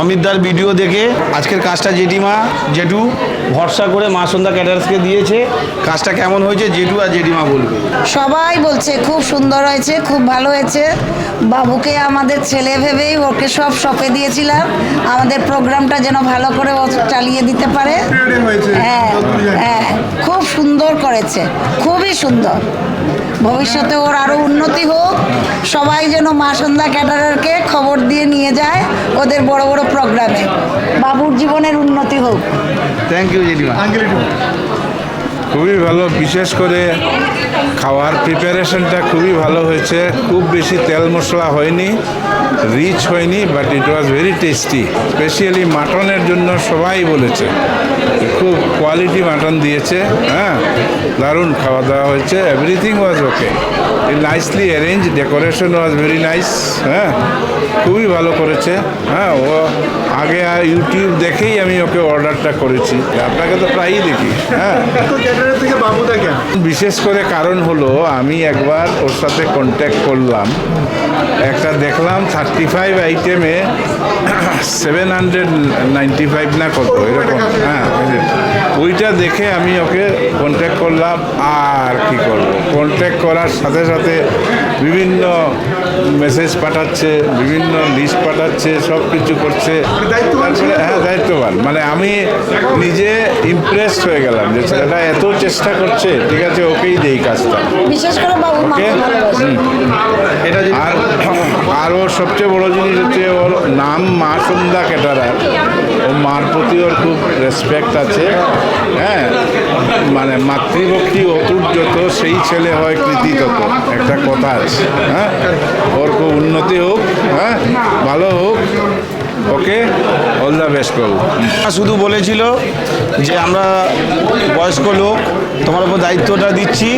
অমিতদার video দেখে আজকের কাজটা জেঠিমা জেঠু ভরসা করে মা সন্ধ্যা ক্যাটার্সকে দিয়েছে। কাজটা কেমন হয়েছে জেঠু আর জেঠিমা বলবে? সবাই বলছে খুব সুন্দর হয়েছে খুব ভালো হয়েছে। বাবুকে আমাদের ছেলে ভেবেই ওকে সব শপে দিয়েছিলাম। আমাদের প্রোগ্রামটা যেন ভালো করে ও চালিয়ে দিতে পারে। হ্যাঁ হ্যাঁ খুব সুন্দর করেছে খুবই সুন্দর। ভবিষ্যতে ওর আরও উন্নতি হোক। সবাই যেন মা সন্ধ্যা ক্যাটারারকে খবর দিয়ে নিয়ে যায় ওদের বড় বড় প্রোগ্রামে। বাবুর জীবনের উন্নতি হোক। থ্যাংক ইউ জেঠিমা। খুবই ভালো বিশেষ করে খাওয়ার প্রিপারেশনটা খুবই ভালো হয়েছে। খুব বেশি তেল মশলা হয়নি রিচ হয়নি but it was very tasty specially মাটনের জন্য সবাই বলেছে। খুব কোয়ালিটি মাটন দিয়েছে হ্যাঁ দারুণ খাওয়া দাওয়া হয়েছে everything was okay nicely arrange decoration was very nice হ্যাঁ খুবই ভালো করেছে হ্যাঁ ও আগে ইউটিউব দেখেই আমি ওকে অর্ডারটা করেছি আপনাকে তো প্রায়ই দেখি হ্যাঁ। বিশেষ করে কারণ হলো আমি একবার ওর সাথে কন্ট্যাক্ট করলাম। একটা দেখলাম থার্টি ফাইভ আইটেমে সেভেন হান্ড্রেড নাইনটি ফাইভ না কত এরকম হ্যাঁ ওইটা দেখে আমি ওকে কন্ট্যাক্ট করলাম আর কি করব? কন্ট্যাক্ট করার সাথে সাথে বিভিন্ন মেসেজ পাঠাচ্ছে বিভিন্ন লিস্ট পাঠাচ্ছে সব কিছু করছে তারপরে হ্যাঁ দায়িত্ববান। মানে আমি নিজে ইমপ্রেসড হয়ে গেলাম যে ছেলেটা এত চেষ্টা করছে ঠিক আছে ওকেই দেই কাজটা। বিশেষ করে ওকে? আর আর ওর সবচেয়ে বড় জিনিস হচ্ছে ওর নাম মা সন্ধ্যা ক্যাটারার ও মার প্রতি ওর খুব রেসপেক্ট আছে। হ্যাঁ মানে মাতৃভক্তি অতুট যত সেই ছেলে হয় কৃতি তত একটা কথা আছে হ্যাঁ? ওর খুব উন্নতি হোক হ্যাঁ? ভালো হোক। ওকে? অল দ্য বেস্ট বাবু শুধু বলেছিল যে আমরা বয়স্ক লোক তোমার উপর দায়িত্বটা দিচ্ছি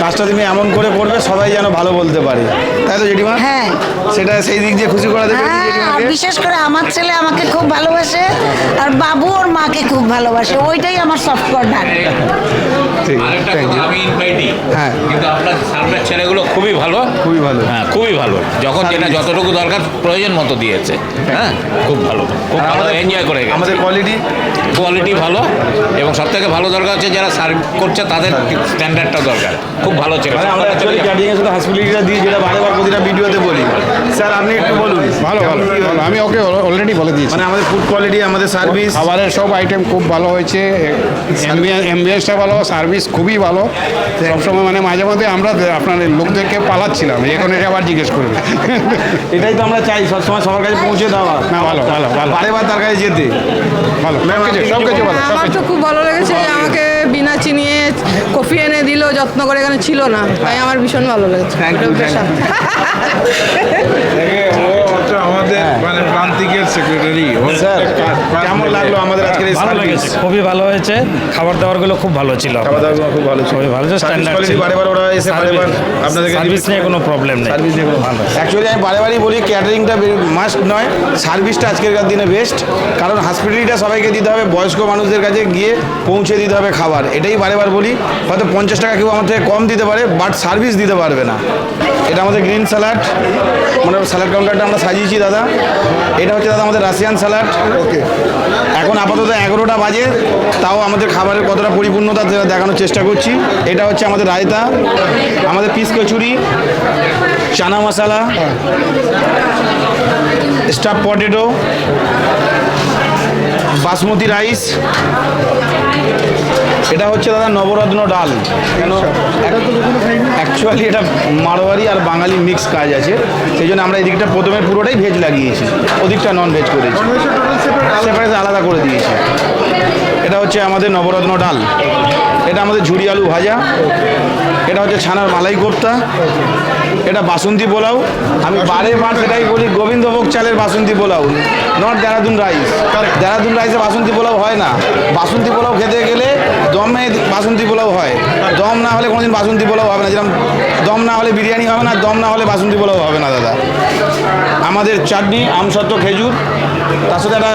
কাজটা তুমি এমন করে করবে সবাই যেন ভালো বলতে পারে। তাই তো জেঠিমা? হ্যাঁ। সেটা সেই দিক দিয়ে খুশি করা দেবে হ্যাঁ আর বিশেষ করে আমার ছেলে আমাকে খুব ভালোবাসে আর বাবু ওর মাকে খুব ভালোবাসে ওইটাই আমার সফট কর্নার ঠিক আরেকটা থ্যাংক ইউ আমি ইনভাইটি হ্যাঁ। কিন্তু আপনার সার্ভের ছেলেগুলো খুবই ভালো। খুবই ভালো। হ্যাঁ খুবই ভালো। যখন যেটা যতটুকু দরকার প্রয়োজন মতো দিয়েছে। হ্যাঁ খুব ভালো। খুব ভালো এনজয় করে আমাদের কোয়ালিটি কোয়ালিটি ভালো এবং সব থেকে ভালো দরকার হচ্ছে যারা সার্ভ করছে তাদের স্ট্যান্ডার্ডটা দরকার। খুব ভালো ছিল। মানে আমরা অ্যাকচুয়ালি ক্যাটারিং এর সাথে হসপিটালিটিটা দিই যেটা বারে বার প্রতিটা ভিডিওতে বলি। স্যার আপনি একটু বলুন। ভালো ভালো ভালো। আমি ওকে অলরেডি বলে দিয়েছি। মানে আমাদের ফুড কোয়ালিটি আমাদের সার্ভিস খাবারের সব আইটেম খুব ভালো হয়েছে। অ্যাম্বিয়েন্সটা ভালো সার্ভিস খুবই ভালো। সবসময় মানে মাঝে মধ্যে আমরা আপনার লোকদেরকে পালাচ্ছিলাম। এখন এটা আবার জিজ্ঞেস করবে। এটাই তো আমরা চাই সবসময় সবার কাছে পৌঁছে দেওয়া। না, ভালো, ভালো, ভালো। বারে বার তার কাছে যেতে। ভালো সব কিছু ভালো সব কিছু খুব ভালো যত্ন করে এখানে ছিল না তাই আমার ভীষণ ভালো লেগেছে। আমাদের মানে প্রান্তিকের সেক্রেটারি কেমন লাগল আমাদের আজকের ভালো লেগেছে খুবই ভালো হয়েছে। খাবার দাবারগুলো খুব ভালো ছিল। দাওয়া খুব ভালো ছিল। খুবই ভালো ছিল, সার্ভিস ছিল। বারে বার ওরা এসে বারে বার আপনাদেরকে সার্ভিস নিয়ে কোনো প্রবলেম নেই। সার্ভিস নিয়ে ভালো। অ্যাকচুয়ালি আমি বারে বারই বলি ক্যাটারিংটা মাস্ট নয়। সার্ভিসটা আজকেরকার দিনে বেস্ট কারণ হসপিটালিটিটা সবাইকে দিতে হবে বয়স্ক মানুষদের কাছে গিয়ে পৌঁছে দিতে হবে খাবার। এটাই বারে বার বলি। হয়তো পঞ্চাশ টাকা কেউ আমার থেকে কম দিতে পারে বাট সার্ভিস দিতে পারবে না। এটা আমাদের গ্রিন স্যালাড মানে স্যালাড কাউন্টারটা আমরা সাজিয়েছি দাদা। এটা হচ্ছে দাদা আমাদের রাশিয়ান স্যালাড ওকে এখন আপাতত এগারোটা বাজে তাও আমাদের খাবারের কতটা পরিপূর্ণতা দেখানোর চেষ্টা করছি। এটা হচ্ছে আমাদের রায়তা আমাদের peas kachori chana masala stuff potato basmati rice এটা হচ্ছে দাদা নবরত্ন ডাল। কেন? অ্যাকচুয়ালি এটা মারোয়ারি আর বাঙালি মিক্স কাজ আছে। সেই জন্য আমরা এদিকটা প্রথমে পুরোটাই ভেজ লাগিয়েছি। ওদিকটা নন ভেজ করেছি সেপারেট আলাদা করে দিয়েছি। এটা হচ্ছে আমাদের নবরত্ন ডাল। এটা আমাদের ঝুড়ি আলু ভাজা। এটা হচ্ছে ছানার মালাই কোপ্তা। এটা বাসন্তী পোলাও। আমি বারে বার সেটাই বলি গোবিন্দভোগ চালের বাসন্তী পোলাও নট দেরাদুন রাইস দেরাদুন রাইসে বাসন্তী পোলাও হয় না। বাসন্তী পোলাও খেতে গেলে দমে বাসন্তী পোলাও হয়। দম না হলে কোনোদিন বাসন্তী পোলাও হবে না। যেরকম দম না হলে বিরিয়ানি হবে না দম না হলে বাসন্তী পোলাও হবে না দাদা। আমাদের চাটনি আমসত্ত্ব খেজুর তার সাথে একটা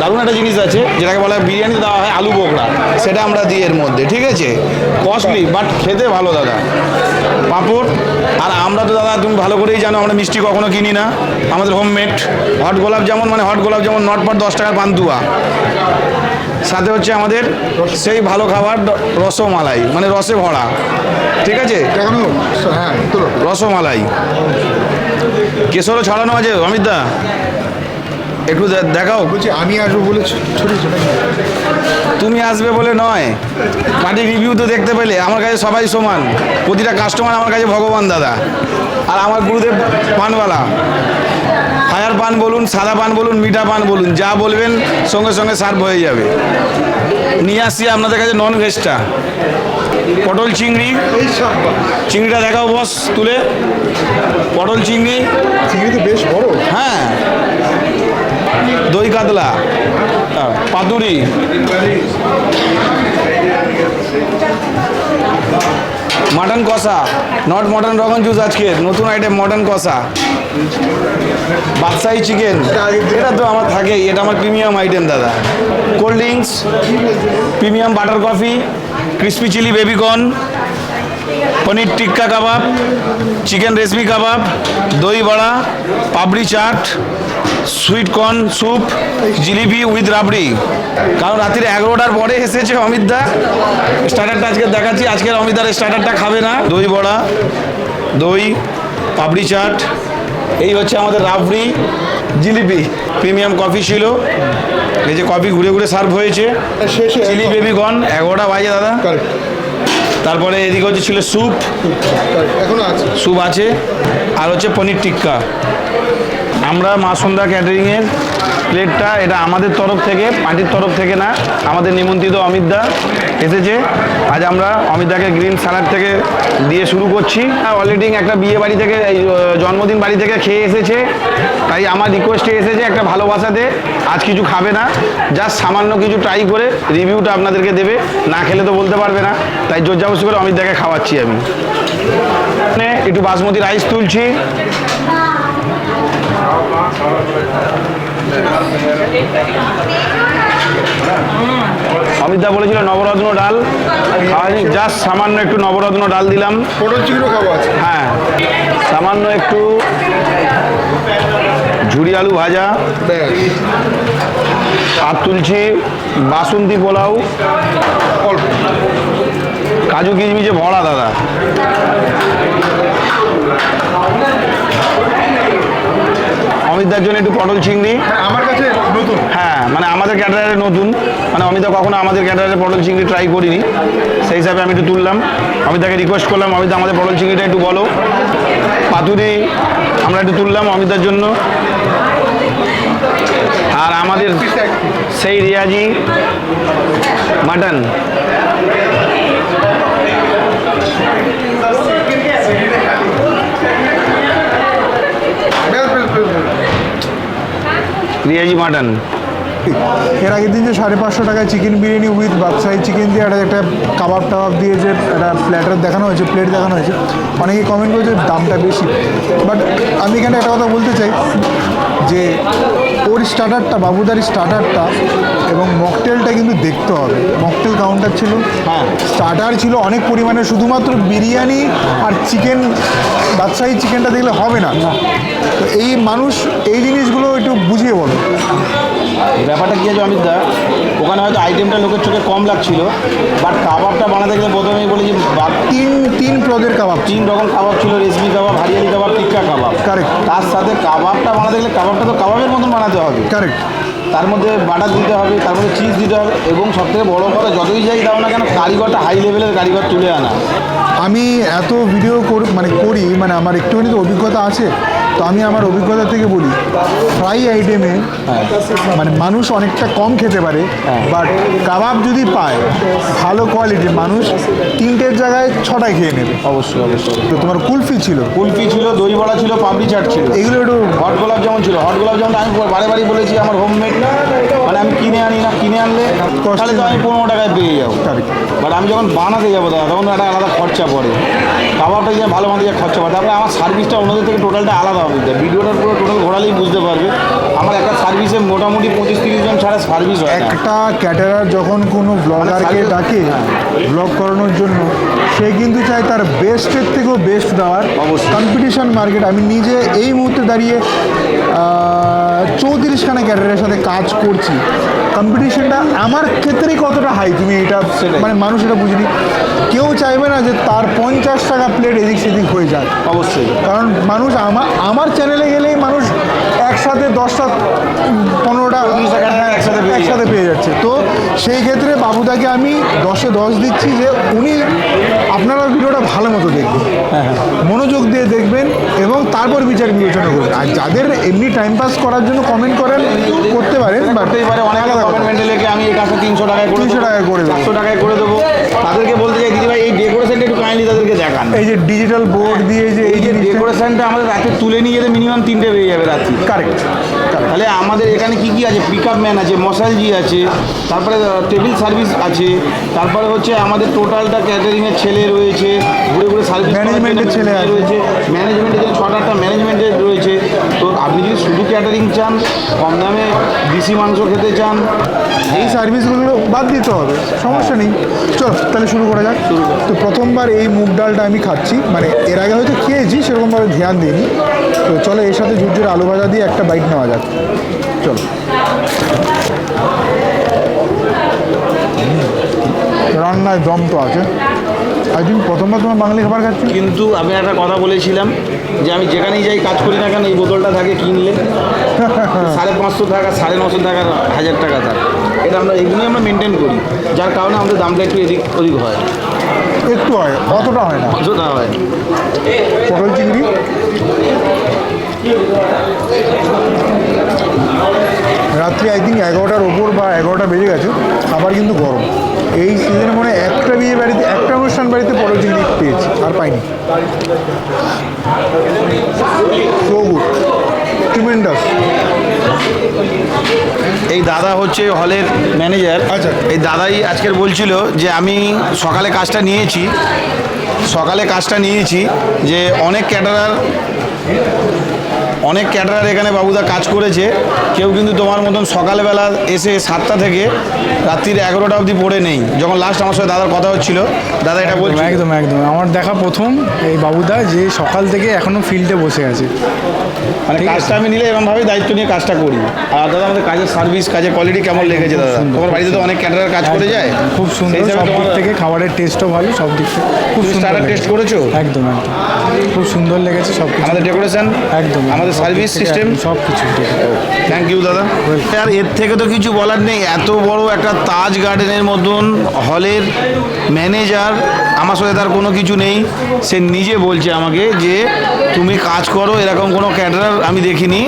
দারুণ একটা জিনিস আছে যেটাকে বলা হয় বিরিয়ানি দেওয়া হয় আলু বোকরা সেটা আমরা দিই এর মধ্যে ঠিক আছে? কস্টলি বাট খেতে ভালো দাদা। পাঁপড় আর আমরা তো দাদা তুমি ভালো করেই জানো আমরা মিষ্টি কখনো কিনি না। আমাদের হোমমেড হট গোলাপ যেমন মানে হট গোলাপ যেমন নট পট দশ টাকার পান্তুয়া। সাথে হচ্ছে আমাদের সেই ভালো খাবার রসমালাই মানে রসে ভরা। ঠিক আছে? দেখানো কেশরও ছড়ানো আছে অমিত দা? একটু দেখাও। বলছি আমি আসব বলে তুমি আসবে বলে নয়। পার্টি রিভিউ তো দেখতে পেলে আমার কাছে সবাই সমান। প্রতিটা কাস্টমার আমার কাছে ভগবান দাদা। আর আমার গুরুদেব পানওয়ালা। ফায়ার পান বলুন সাদা পান বলুন মিঠা পান বলুন যা বলবেন সঙ্গে সঙ্গে সার্ভ হয়ে যাবে। নিয়ে আসছি আপনাদের কাছে নন ভেজটা পটল চিংড়ি। চিংড়িটা দেখাও বস তুলে। পটল চিংড়ি। চিংড়ি তো বেশ বড়। হ্যাঁ। দই কাতলা। পাতুরি। মাটন কষা। নট মটন রকম জুস আজকে। নতুন আইটেম মটন কষা। বাদশাহী চিকেন এটা তো আমার থাকেই। এটা আমার প্রিমিয়াম আইটেম দাদা। Cold drinks premium butter coffee crispy chilli baby corn paneer tikka kebab, chicken reshmi kebab, দই বড়া papdi chaat, sweet corn soup, jalebi with rabri. কারণ রাত্রির এগারোটার পরে এসেছে অমিত দা স্টার্টারটা আজকে দেখাচ্ছি। আজকের অমিতার স্টার্টারটা খাবে না। দই বড়া, দই পাপড়ি চাট, এই হচ্ছে আমাদের রাবড়ি, জিলিপি। প্রিমিয়াম কফি ছিল। এই যে কফি ঘুরে ঘুরে সার্ভ হয়েছে। চিলি বেবি গন এগারোটা বাজে দাদা। তারপরে এদিকে হচ্ছে ছিল স্যুপ এখনও আছে। স্যুপ আছে। আর হচ্ছে পনির টিক্কা। আমরা মা সন্ধ্যা ক্যাটারিংয়ের প্লেটটা এটা আমাদের তরফ থেকে, পার্টির তরফ থেকে না, আমাদের নিমন্ত্রিত অমিত দা এসেছে। আজ আমরা অমিত দাকে গ্রিন স্যালাড থেকে দিয়ে শুরু করছি। অলরেডি একটা বিয়ে বাড়ি থেকে, এই জন্মদিন বাড়ি থেকে খেয়ে এসেছে। তাই আমার রিকোয়েস্টে এসেছে একটা ভালোবাসাতে আজ কিছু খাবে না। জাস্ট সামান্য কিছু ট্রাই করে রিভিউটা আপনাদেরকে দেবে। না খেলে তো বলতে পারবে না। তাই জোর জবরদস্তি করে অমিত দাকে খাওয়াচ্ছি আমি। একটু বাসমতি রাইস তুলছি। অমিত দা বলেছিল নবরত্ন ডাল। খাওয়াইনি জাস্ট সামান্য একটু নবরত্ন ডাল দিলাম। পটল চিংড়িও খাব হ্যাঁ সামান্য একটু ঝুরি আলু ভাজা আর তুলছি বাসন্তী পোলাও। কাজু কিশমিশে ভরা দাদা। অমিতদার জন্য একটু পটল চিংড়ি। হ্যাঁ, আমার কাছে নতুন। হ্যাঁ মানে আমাদের ক্যাটারারে নতুন। মানে অমিতা কখনো আমাদের ক্যাটারারে পটল চিংড়ি ট্রাই করিনি। সেই হিসাবে আমি একটু তুললাম। অমিতাকে রিকোয়েস্ট করলাম অমিতা আমাদের পটল চিংড়িটা একটু বলো। পাতুরি আমরা একটু তুললাম অমিতার জন্য। আর আমাদের সেই রিয়াজি মাটন বেশ বেশ বেশ বেশ। রিয়াজি মাটন। এর আগের দিন যে সাড়ে পাঁচশো টাকায় চিকেন বিরিয়ানি উইথ বাদশাহি চিকেন দিয়ে একটা একটা কাবাব টাবাব দিয়ে যে একটা প্ল্যাটার দেখানো হয়েছে প্লেট দেখানো হয়েছে, অনেকে কমেন্ট করেছে দামটা বেশি। বাট আমি এখানে একটা কথা বলতে চাই, যে ওর স্টার্টারটা বাবুদার স্টার্টারটা এবং মকটেলটা কিন্তু দেখতে হবে। মকটেল কাউন্টার ছিল। হ্যাঁ। স্টার্টার ছিল অনেক পরিমাণে শুধুমাত্র বিরিয়ানি আর চিকেন বাদশাহী চিকেনটা দেখলে হবে না। তো এই মানুষ এই জিনিসগুলো একটু বুঝিয়ে বলো। ব্যাপারটা কি আছে অমিত দা ওখানে হয়তো আইটেমটা লোকের চোখে কম লাগছিল বাট কাবাবটা বানাতে গেলে প্রথমেই বলেছি বা- তিন তিন প্রদের কাবাব। তিন রকম কাবাব ছিল রেশমি কাবাব হারিয়ালি কাবাব টিক্কা কাবাব। Correct. তার সাথে কাবাবটা বানাতে গেলে কাবাবটা তো কাবাবের মতন বানাতে হবে। কারেক্ট তার মধ্যে বাটার দিতে হবে তার মধ্যে চিজ দিতে হবে এবং সবথেকে বড় কথা যতই যাই দাও না কেন কারিগরটা হাই লেভেলের কারিগর তুলে আনা। আমি এত ভিডিও কর- মানে করি মানে আমার একটুখানি তো অভিজ্ঞতা আছে তো আমি আমার অভিজ্ঞতা থেকে বলি ফ্রাই আইটেমে মানে মানুষ অনেকটা কম খেতে পারে বাট কাবাব যদি পায় ভালো কোয়ালিটির মানুষ তিনটের জায়গায় ছটায় খেয়ে নেবে। অবশ্যই অবশ্যই। তো তোমার কুলফি ছিল? কুলফি ছিল দই বড়া ছিল পাপড়ি চাট ছিল। এগুলো একটু হট গোলাপ যেমন ছিল। হট গোলাপ যেমন আমি বারে বারে বলেছি আমার হোমমেড মানে আমি কিনে আনি না কিনে আনলে তাহলে তো আমি পনেরো টাকায় পেয়ে যাব। বাট আমি যখন বানাতে যাব দাদা তখন একটা আলাদা খরচা পড়ে। কাবাবটা যে ভালো মতো যে খরচা পড়ে তারপরে আমার সার্ভিসটা অন্যদের থেকে টোটালটা আলাদা ভিডিওটার পুরো টোটাল ঘোরালেই বুঝতে পারবে আমার একটা সার্ভিসে মোটামুটি পঁচিশ তিরিশ জন ছাড়া সার্ভিস হয় একটা ক্যাটারার যখন কোনো ব্লগারকে ডাকে হ্যাঁ। ব্লগ করানোর জন্য সে কিন্তু চায় তার বেস্টের থেকেও বেস্ট দেওয়ার। কম্পিটিশন মার্কেট আমি নিজে এই মুহূর্তে দাঁড়িয়ে চৌত্রিশখানা ক্যাডারের সাথে কাজ করছি। কম্পিটিশনটা আমার ক্ষেত্রে কতটা হাই তুমি এটা। মানে মানুষ এটা বুঝিনি। কেউ চাইবে না যে তার পঞ্চাশ টাকা প্লেট এদিক সেদিক হয়ে যায় অবশ্যই। কারণ মানুষ আমার আমার চ্যানেলে গেলেই মানুষ একসাথে দশটা পনেরোটা একসাথে একসাথে পেয়ে যাচ্ছে। তো সেই ক্ষেত্রে বাবুদাকে আমি দশে দশ দিচ্ছি যে উনি আপনারা ভিডিওটা ভালো মতো দেখবেন। মনোযোগ দিয়ে দেখবেন এবং তারপর বিচার বিবেচনা করবেন। আর যাদের এমনি টাইম পাস করার জন্য কমেন্ট করেন করতে পারেন বাট করতেই পারে অনেক। আমি এই কাজটা তিনশো টাকায় করে 300 টাকায় করে দেবো। চারশো টাকায় করে দেবো। তাদেরকে বলতে চাই দিদি ভাই এই ডেকোরেশনটা একটু তাদেরকে দেখান। এই যে ডিজিটাল বোর্ড দিয়ে যে এই যে ডেকোরেশনটা আমাদের রাতে তুলে নিয়ে যেতে মিনিমাম তিনটে বেজে যাবে রাত্রি। কারেক্ট তাহলে আমাদের এখানে কি কি আছে? পিক আপ ম্যান আছে মশালজি আছে তারপরে টেবিল সার্ভিস আছে তারপরে হচ্ছে আমাদের টোটালটা ক্যাটারিংয়ের ছেলে রয়েছে ঘুরে ঘুরে সার্ভিস Management-এর ছেলে রয়েছে ম্যানেজমেন্টের ছটা ম্যানেজমেন্টের রয়েছে। আপনি যদি শুধু ক্যাটারিং চান কম দামে দেশি মাংস খেতে চান। এই সার্ভিসগুলো বাদ দিতে হবে সমস্যা নেই। চল তাহলে শুরু করা যাক। তো প্রথমবার এই মুগ ডালটা আমি খাচ্ছি। মানে এর আগে হয়তো খেয়েছি সেরকমভাবে ধ্যান দিইনি। তো চলো এর সাথে ঝুরঝুর আলু ভাজা দিয়ে একটা বাইট নেওয়া যাক। চলো। রান্নায় দম তো আছে। আই থিঙ্ক প্রথমবার তোমার বাঙালি খাবার খাচ্ছি? কিন্তু আমি একটা কথা বলেছিলাম যে আমি যেখানেই যাই কাজ করি না কেন এই বোতলটা থাকে কিনলে। সাড়ে পাঁচশো টাকা সাড়ে নশো টাকা হাজার টাকা থাকে। এটা আমরা এগুলোই আমরা মেনটেন করি। যার কারণে আমাদের দামটা একটু এদিক ওদিক হয়। একটু হয় অতটা হয় না। অতটা হয় পটল চিংড়ি? রাত্রি আই থিঙ্ক এগারোটার ওপর বা এগারোটা বেজে গেছে আবার কিন্তু গরম। এই সিজনে মনে একটা বিয়ে বাড়িতে একটা অনুষ্ঠান বাড়িতে চিংড়ি পেয়েছি আর পাইনি। সো গুড ট্রিমেন্ডাস এই দাদা হচ্ছে হলের ম্যানেজার আচ্ছা। এই দাদাই আজকের বলছিল যে আমি সকালে কাজটা নিয়েছি সকালে কাজটা নিয়েছি যে অনেক ক্যাটারার অনেক ক্যাটারার এখানে বাবুদা কাজ করেছে। কেউ কিন্তু তোমার মতন সকালবেলা এসে সাতটা থেকে রাত্রির এগারোটা অবধি পড়ে নেই। যখন লাস্ট আমার সাথে দাদার কথা হচ্ছিল দাদা এটা একদম একদম একদম। আমার দেখা প্রথম এই বাবুদা যে সকাল থেকে এখনও ফিল্ডে বসে আছে। মানে কাজটা আমি নিলে এরকমভাবে দায়িত্ব নিয়ে কাজটা করি। আর দাদা আমাদের কাজের সার্ভিস কাজের কোয়ালিটি কেমন লেগেছে দাদা? তোমার বাড়িতে তো অনেক ক্যাটারার কাজ করে যায়। খুব সুন্দর সব দিক থেকে খাবারের টেস্টও ভালো সব দিক থেকে খুব সুন্দর টেস্ট করেছ? একদম একদম। খুব সুন্দর লেগেছে সব কিছু। আমাদের ডেকোরেশন একদম আমাদের সার্ভিস সিস্টেম সব কিছু। থ্যাংক ইউ দাদা। আর এর থেকে তো কিছু বলার নেই। এত বড় একটা তাজ গার্ডেনের মতন হলের ম্যানেজার আমার সাথে তার কোনো কিছু নেই। সে নিজে বলছে আমাকে যে তুমি কাজ করো এরকম কোনো ক্যাটারার আমি দেখিনি।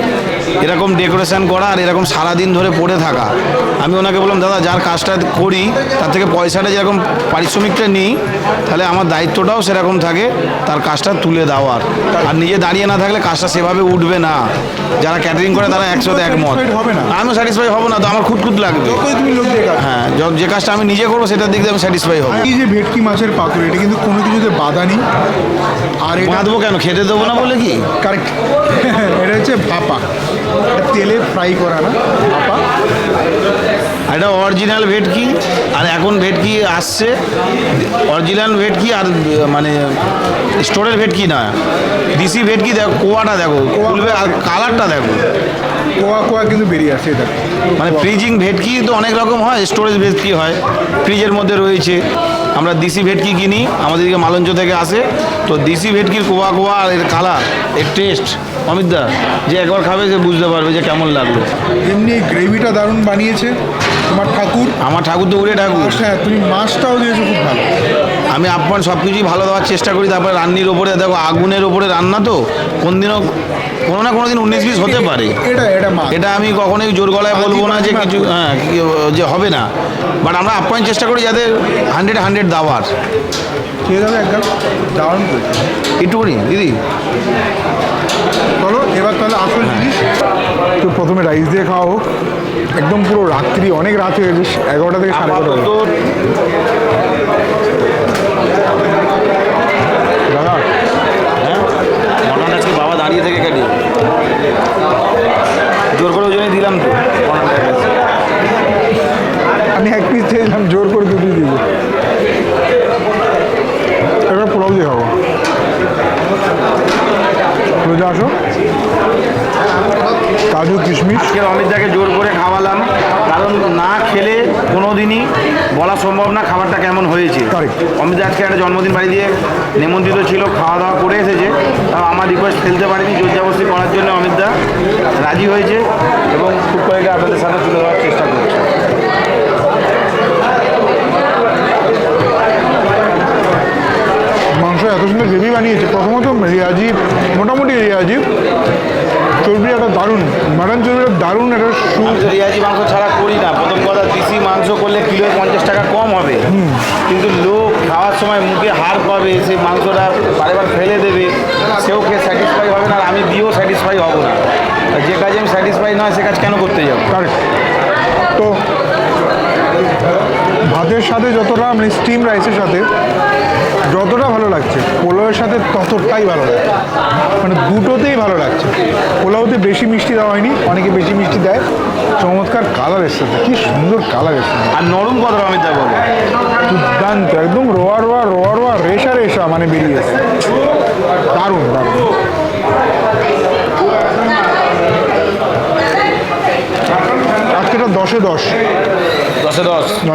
এরকম ডেকোরেশন করা আর এরকম সারাদিন ধরে পড়ে থাকা। আমি ওনাকে বললাম দাদা যার কাজটা করি তার থেকে পয়সাটা যেরকম পারিশ্রমিকটা নিই তাহলে আমার দায়িত্বটাও সেরকম থাকে তার কাজটা তুলে দেওয়ার আর। নিজে দাঁড়িয়ে না থাকলে কাজটা সেভাবে উঠবে না। যারা ক্যাটারিং করে তারা একসাথে একমত। আমিও স্যাটিসফাই হব না তো আমার খুদ লাগবে। হ্যাঁ যে কাজটা আমি নিজে করব সেটার দিক দিয়ে আমি স্যাটিসফাই হব। এই যে ভেটকি মাছের পাতুরি এটা কিন্তু কোনো কিছুতে বাধা নেই। আর এটা বাঁধবো কেন? খেতে দেবো না বলে কি? কারেক্ট। এটা হচ্ছে ভাপা। তেলে ফ্রাই করা না ভাপা। এটা অরিজিনাল ভেটকি আর এখন ভেটকি আসছে। অরিজিনাল ভেটকি আর মানে স্টোরের ভেটকি না। ডিসি ভেটকি দেখো কোয়াটা দেখো খুলবে আর কালারটা দেখো। কোয়া কোয়া কিন্তু বেরিয়ে আসে এটা মানে ফ্রিজিং ভেটকি তো অনেক রকম হয় স্টোরেজ ভেটকি হয় ফ্রিজের মধ্যে রয়েছে। আমরা দেশি ভেটকি কিনি আমাদের দিকে মালঞ্চ থেকে আসে। তো দেশি ভেটকির কোয়া কোয়া আর এর কালারের টেস্ট অমিত দা যে একবার খাবে সে বুঝতে পারবে যে কেমন লাগল। এমনি গ্রেভিটা দারুণ বানিয়েছে। তোমার ঠাকুর? আমার ঠাকুর তো উড়ে ঠাকুর। হ্যাঁ তুমি মাছটাও দিয়েছ খুব ভালো। আমি আপ্যায়ন সব কিছুই ভালো দেওয়ার চেষ্টা করি তারপরে রান্নির ওপরে দেখো আগুনের ওপরে রান্না তো কোন দিনও কোনো না কোনো দিন উনিশ বিশ হতে পারে। এটা এটা মা এটা আমি কখনোই জোর গলায় বলব না যে কিছু হ্যাঁ যে হবে না। বাট আমরা আপ্যায়ন চেষ্টা করি যাদের হান্ড্রেড হান্ড্রেড দেওয়ার। একটুখানি দিদি। চলো এবার তাহলে আসল জিনিস। তো প্রথমে রাইস দিয়ে খাওয়া হোক। একদম পুরো রাত্রি অনেক রাত হয়ে গেছে এগারোটা থেকে সাড়ে এগারোটা আপাতত দাদা হ্যাঁ মটন আজকে বাবা দাঁড়িয়ে থেকে কেটে জোর করে ওই জন্যই দিলাম তো। আমি এক পিস চেয়েছিলাম জোর করে দুটো দিয়ে এবার পোলাও দিয়ে খাব। রোজা আসো। কাজু কিশমিশ। আজকের অমিতদাকে জোর করে খাওয়ালাম। কারণ না খেলে কোনো দিনই বলা সম্ভব না খাবারটা কেমন হয়েছে? অমিত আজকে একটা জন্মদিন বাড়ি দিয়ে নিমন্ত্রিত ছিল খাওয়া দাওয়া করে এসেছে। তাও আমার রিকোয়েস্ট ফেলতে পারিনি জোরজাবস্তি করার জন্য অমিতদা রাজি হয়েছে এবং খুব কয়েকটা আপনাদের সাথে তুলে দেওয়ার চেষ্টা করছে মাংস এত সুন্দর গ্রেভি বানিয়েছে প্রথমত রিয়াজি মোটামুটি রিয়াজি চর্বি একটা দারুণ মাটন চর্বিটা দারুণ একটা সু আমি তো রিয়াজি মাংস ছাড়া করি না প্রথম কথা দেশি মাংস করলে কিলো পঞ্চাশ টাকা কম হবে। কিন্তু লোক খাওয়ার সময় মুখে হার পাবে, সেই মাংসটা বারেবার ফেলে দেবে, সেও কে স্যাটিসফাই হবে না, আর আমি দিয়েও স্যাটিসফাই হব না। যে কাজে আমি স্যাটিসফাই নয়, সে কাজ কেন করতে যাব? তো ভাতের সাথে যতটা মানে স্টিম রাইসের সাথে যতটা ভালো লাগছে পোলাওয়ের সাথে ততটাই ভালো লাগছে। মানে দুটোতেই ভালো লাগছে। পোলাওতে বেশি মিষ্টি দেওয়া হয়নি অনেকে বেশি মিষ্টি দেয়। চমৎকার কালার এসছে কি সুন্দর কালার এসছে। আর নরম কতটা আমি তা বলো দুর্দান্ত একদম রোয়া রোয়া রোয়া রোয়া রেশা রেশা মানে বেরিয়ে এসছে। দারুণ দারুণ। আজকেটা দশে দশ। দশে দশ। না